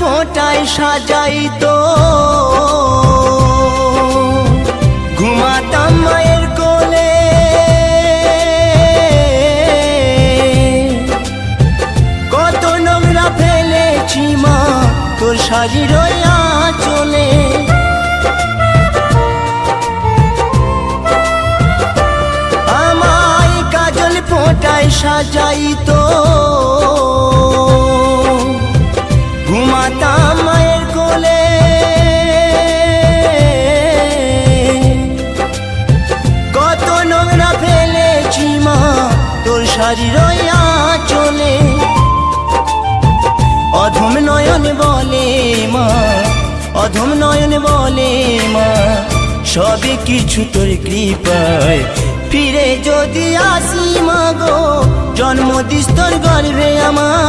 ফোঁটায় সাজাইতো ঘুমাতাম মায়ের কোলে। কত নোংরা ফেলেছি মা, তোর শাড়ির চলে। আমায় কাজল ফোঁটায় সাজাইতো ঘুমাতাম মায়ের কোলে। কত নোংরা ফেলেছি মা, তোর শাড়ির চলে। অধম নয়ন বলে মা, অধম নয়ন বলে মা, সবে কিছু তোর কৃপায়। ফিরে যদি আসি মা গো, জন্ম দিস্তর গর্ভে আমার।